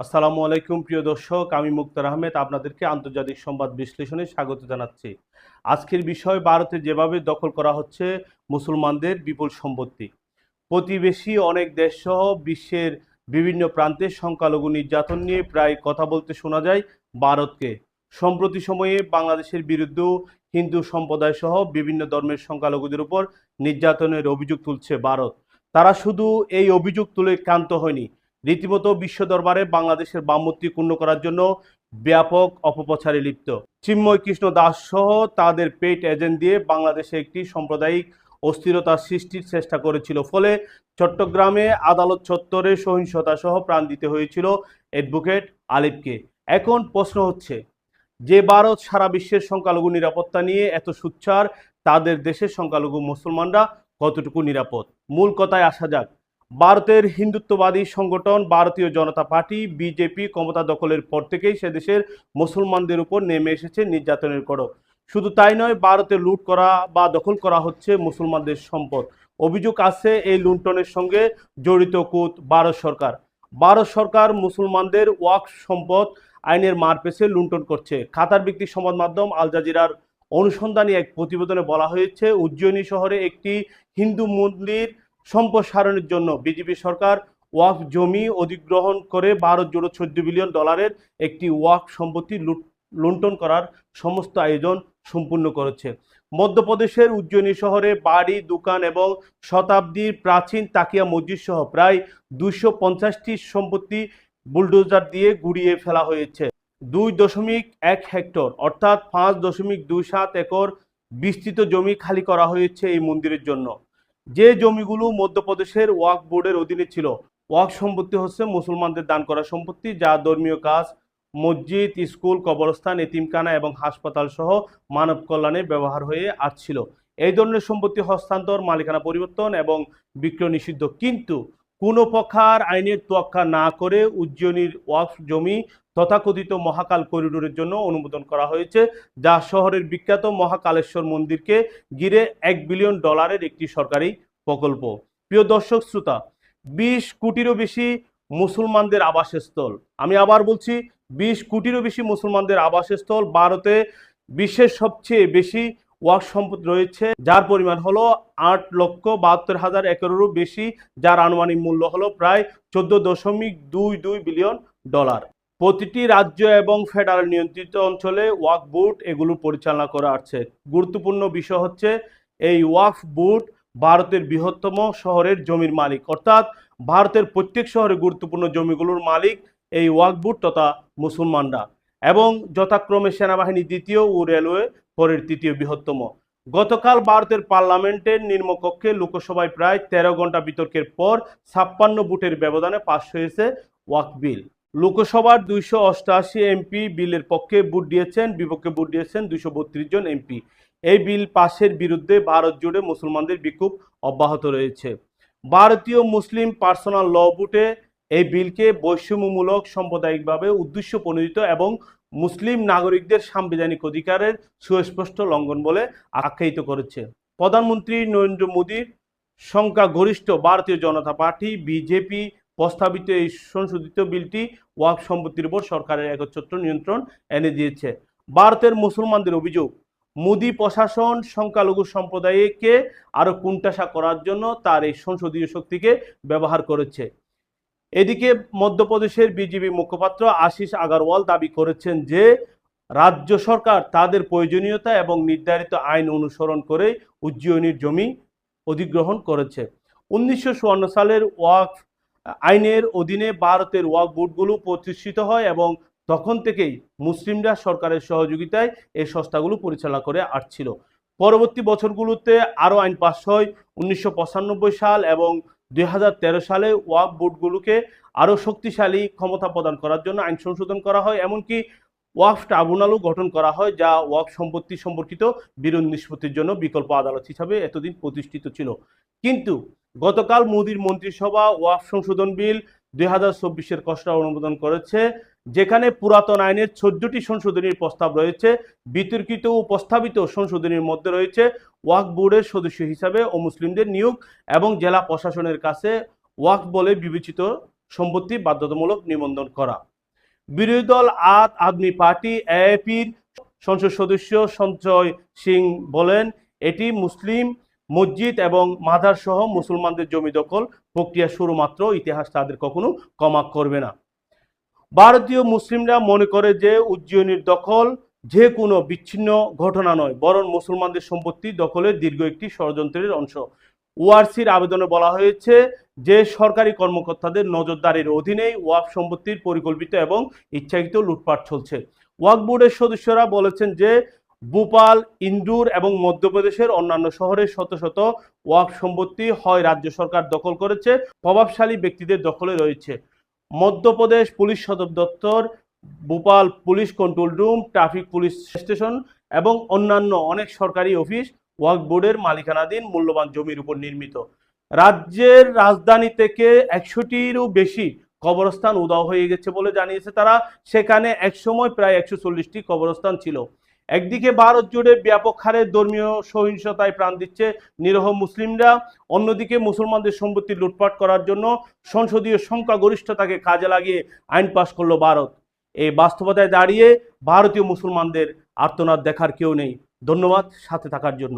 আসসালামু আলাইকুম, প্রিয় দর্শক। আমি মুক্তার আহমেদ, আপনাদেরকে আন্তর্জাতিক সংবাদ বিশ্লেষণে স্বাগত জানাচ্ছি। আজকের বিষয়, ভারতে যেভাবে দখল করা হচ্ছে মুসলমানদের বিপুল সম্পত্তি। প্রতিবেশী অনেক দেশসহ বিশ্বের বিভিন্ন প্রান্তে সংখ্যালঘু নির্যাতন নিয়ে প্রায় কথা বলতে শোনা যায় ভারতকে। সম্প্রতি সময়ে বাংলাদেশের বিরুদ্ধেও হিন্দু সম্প্রদায় সহ বিভিন্ন ধর্মের সংখ্যালঘুদের উপর নির্যাতনের অভিযোগ তুলছে ভারত। তারা শুধু এই অভিযোগ তুলে ক্লান্ত হয়নি রীতিমতো বিশ্ব দরবারে বাংলাদেশের বামমূর্তি পূর্ণ করার জন্য ব্যাপক অপপ্রচারে লিপ্ত। চিন্ময় কৃষ্ণ দাস সহ তাদের পেট এজেন্ট দিয়ে বাংলাদেশে একটি সাম্প্রদায়িক অস্থিরতা সৃষ্টির চেষ্টা করেছিল। ফলে চট্টগ্রামে আদালত চত্বরে সহিংসতা সহ প্রাণ দিতে হয়েছিল অ্যাডভোকেট আলিফকে। এখন প্রশ্ন হচ্ছে, যে ভারত সারা বিশ্বের সংখ্যালঘু নিরাপত্তা নিয়ে এত সুচ্ছার, তাদের দেশের সংখ্যালঘু মুসলমানরা কতটুকু নিরাপদ? মূল কথায় আসা যাক ভারতের হিন্দুত্ববাদী সংগঠন, ভারতীয় জনতা পার্টি, বিজেপি ক্ষমতা দখলের পর থেকেই সে দেশের মুসলমানদের উপর নেমে এসেছে নির্যাতনের কড়ক। শুধু তাই নয়, ভারতে লুট করা বা দখল করা হচ্ছে মুসলমানদের সম্পদ। অভিযোগ আছে এই লুণ্ঠনের সঙ্গে জড়িত কুত ভারত সরকার। ভারত সরকার মুসলমানদের ওয়াক সম্পদ আইনের মার পেছে লুণ্ঠন করছে। খাতার ভিত্তিক সংবাদ মাধ্যম আল জাজিরার অনুসন্ধানী এক প্রতিবেদনে বলা হয়েছে, উজ্জয়িনী শহরে একটি হিন্দু মন্দির সম্প্রসারণের জন্য বিজেপি সরকার ওয়াক জমি অধিগ্রহণ করে বারো জুড়ে চোদ্দ বিলিয়ন ডলারের একটি ওয়াক সম্পত্তি লুণ্ঠন করার সমস্ত আয়োজন সম্পূর্ণ করেছে। মধ্যপ্রদেশের উজ্জয়িনী শহরে বাড়ি, দোকান এবং শতাব্দীর প্রাচীন তাকিয়া মসজিদ সহ প্রায় দুশো পঞ্চাশটি সম্পত্তি বুলডোজার দিয়ে গুড়িয়ে ফেলা হয়েছে। দুই দশমিক এক হেক্টর অর্থাৎ পাঁচ দশমিক দুই সাত একর বিস্তৃত জমি খালি করা হয়েছে এই মন্দিরের জন্য। যে জমিগুলো মধ্যপ্রদেশের ওয়াক বোর্ডের অধীনে ছিল, ওয়াক সম্পত্তি হচ্ছে মুসলমানদের দান করা সম্পত্তি, যা ধর্মীয় কাজ, মসজিদ, স্কুল, কবরস্থান, এতিমখানা এবং হাসপাতাল সহ মানব কল্যাণে ব্যবহার হয়ে আসছিল। এই ধরনের সম্পত্তি হস্তান্তর, মালিকানা পরিবর্তন এবং বিক্রয় নিষিদ্ধ। কিন্তু কোনো প্রকার আইনের তোয়াক্কা না করে উজ্জয়িনীর ওয়াকফ জমি তথাকথিত মহাকাল করিডোরের জন্য অনুমোদন করা হয়েছে, যা শহরের বিখ্যাত মহাকালেশ্বর মন্দিরকে ঘিরে এক বিলিয়ন ডলারের একটি সরকারি প্রকল্প। প্রিয় দর্শক শ্রোতা, বিশ কোটিরও বেশি মুসলমানদের আবাসস্থল। আমি আবার বলছি, বিশ কোটিরও বেশি মুসলমানদের আবাসস্থল ভারতে বিশ্বের সবচেয়ে বেশি ওয়াক সম্পদ রয়েছে, যার পরিমাণ হলো আট লক্ষ বাহাত্তর হাজার একরেরও বেশি, যার আনুমানিক মূল্য হলো প্রায় চোদ্দ দশমিক দুই দুই বিলিয়ন ডলার। প্রতিটি রাজ্য এবং ফেডারেল নিয়ন্ত্রিত অঞ্চলে ওয়াক বোর্ড এগুলো পরিচালনা করা আছে গুরুত্বপূর্ণ বিষয় হচ্ছে, এই ওয়াকফ বোর্ড ভারতের বৃহত্তম শহরের জমির মালিক। অর্থাৎ ভারতের প্রত্যেক শহরে গুরুত্বপূর্ণ জমিগুলোর মালিক এই ওয়াকফ বোর্ড তথা মুসলমানরা। এবং যথাক্রমে সেনাবাহিনী দ্বিতীয় ও রেলওয়ে পরের তৃতীয় বৃহত্তম। গতকাল ভারতের পার্লামেন্টের নিম্নকক্ষে লোকসভায় প্রায় তেরো ঘণ্টা বিতর্কের পর ছাপ্পান্ন বুটের ব্যবধানে পাশ হয়েছে ওয়াক বিল। লোকসভার দুইশো অষ্টআশি এমপি বিলের পক্ষে ভোট দিয়েছেন, বিপক্ষে ভোট দিয়েছেন দুইশো বত্রিশ জন এমপি। এই বিল পাশের বিরুদ্ধে ভারত জুড়ে মুসলমানদের বিক্ষোভ অব্যাহত রয়েছে। ভারতীয় মুসলিম পার্সোনাল ল বুটে এই বিলকে বৈষম্যমূলক, সাম্প্রদায়িকভাবে উদ্দেশ্য প্রণোদিত এবং মুসলিম নাগরিকদের সাংবিধানিক অধিকারের সুস্পষ্ট লঙ্ঘন বলে আখ্যায়িত করেছে। প্রধানমন্ত্রী নরেন্দ্র মোদীর সংখ্যাগরিষ্ঠ ভারতীয় জনতা পার্টি, বিজেপি প্রস্তাবিত এই সংশোধিত বিলটি ওয়াক সম্পত্তির উপর সরকারের একচ্ছত্র নিয়ন্ত্রণ এনে দিয়েছে। ভারতের মুসলমানদের অভিযোগ, মোদী প্রশাসন সংখ্যালঘু সম্প্রদায়কে আরও কুণ্ঠাসা করার জন্য তার এই সংসদীয় শক্তিকে ব্যবহার করেছে। এদিকে মধ্যপ্রদেশের বিজেপি মুখপাত্র আশিস আগারওয়াল দাবি করেছেন যে, রাজ্য সরকার তাদের প্রয়োজনীয়তা এবং নির্ধারিত আইন অনুসরণ করে উজ্জয়িনীর জমি অধিগ্রহণ করেছে। উনিশশো সালের ওয়াক, আইনের অধীনে ভারতের ওয়াক বোর্ডগুলো প্রতিষ্ঠিত হয় এবং তখন থেকেই মুসলিমরা সরকারের সহযোগিতায় এই সংস্থাগুলো পরিচালনা করে আসছিল। পরবর্তী বছরগুলোতে আরও আইন পাশ হয় উনিশশো পঁচানব্বই সাল এবং দুই সালে ওয়াক বোর্ডগুলোকে আরও শক্তিশালী ক্ষমতা প্রদান করার জন্য আইন সংশোধন করা হয়, এমনকি ওয়াকফ ট্রাইব্যুনালও গঠন করা হয়, যা ওয়াক সম্পত্তি সম্পর্কিত বিরোধ নিষ্পত্তির জন্য বিকল্প আদালত হিসাবে এতদিন প্রতিষ্ঠিত ছিল। কিন্তু গতকাল মোদীর মন্ত্রিসভা ওয়াক সংশোধন বিল দুই হাজার চব্বিশের খসড়া অনুমোদন করেছে। যেখানে পুরাতন আইনের চোদ্দটি সংশোধনীর প্রস্তাব রয়েছে, বিতর্কিত ও প্রস্তাবিত সংশোধনীর মধ্যে রয়েছে ওয়াক বোর্ডের সদস্য হিসাবে ও মুসলিমদের নিয়োগ এবং জেলা প্রশাসনের কাছে ওয়াক বলে বিবেচিত সম্পত্তি বাধ্যতামূলক নিবন্ধন করা। বিরোধী দল আদ আদমি পার্টি, এএপির সংসদ সদস্য সঞ্চয় সিং বলেন, এটি মুসলিম, মসজিদ এবং মাজার সহ মুসলমানদের জমি দখল প্রক্রিয়া শুরুমাত্র ইতিহাস তাদের কখনো ক্ষমা করবে না। ভারতীয় মুসলিমরা মনে করে যে উজ্জয়িনীর দখল যে কোনো বিচ্ছিন্ন ঘটনা নয়, বরং মুসলমানদের সম্পত্তি দখলের দীর্ঘ একটি ষড়যন্ত্রের অংশ। ওআরসির আবেদনে বলা হয়েছে যে সরকারি কর্মকর্তাদের নজরদারির অধীনেই ওয়াক সম্পত্তির পরিকল্পিত এবং ইচ্ছাকৃত লুটপাট চলছে। ওয়াক বোর্ডের সদস্যরা বলেছেন যে ভোপাল, ইন্দুর এবং মধ্যপ্রদেশের অন্যান্য শহরের শত শত ওয়াক সম্পত্তি হয় রাজ্য সরকার দখল করেছে, প্রভাবশালী ব্যক্তিদের দখলে রয়েছে। মধ্যপ্রদেশ পুলিশ সদর দপ্তর, Bhopal police control room, traffic police station এবং অন্যান্য অনেক সরকারি অফিস, ওয়াক বোর্ডের মালিকানাধীন মূল্যবান জমির উপর নির্মিত। রাজ্যের রাজধানী থেকে একশোটিরও বেশি কবরস্থান উদাও হয়ে গেছে বলে জানিয়েছে তারা। সেখানে একসময় প্রায় একশো চল্লিশটি কবরস্থান ছিল। একদিকে ভারত জুড়ে ব্যাপক হারে ধর্মীয় সহিংসতায় প্রাণ দিচ্ছে নিরহ মুসলিমরা, অন্যদিকে মুসলমানদের সম্পত্তি লুটপাট করার জন্য সংসদীয় সংখ্যাগরিষ্ঠতাকে কাজে লাগিয়ে আইন পাশ করল ভারত। এই বাস্তবতায় দাঁড়িয়ে ভারতীয় মুসলমানদের আর্তনাদ দেখার কেউ নেই। ধন্যবাদ, সাথে থাকার জন্য।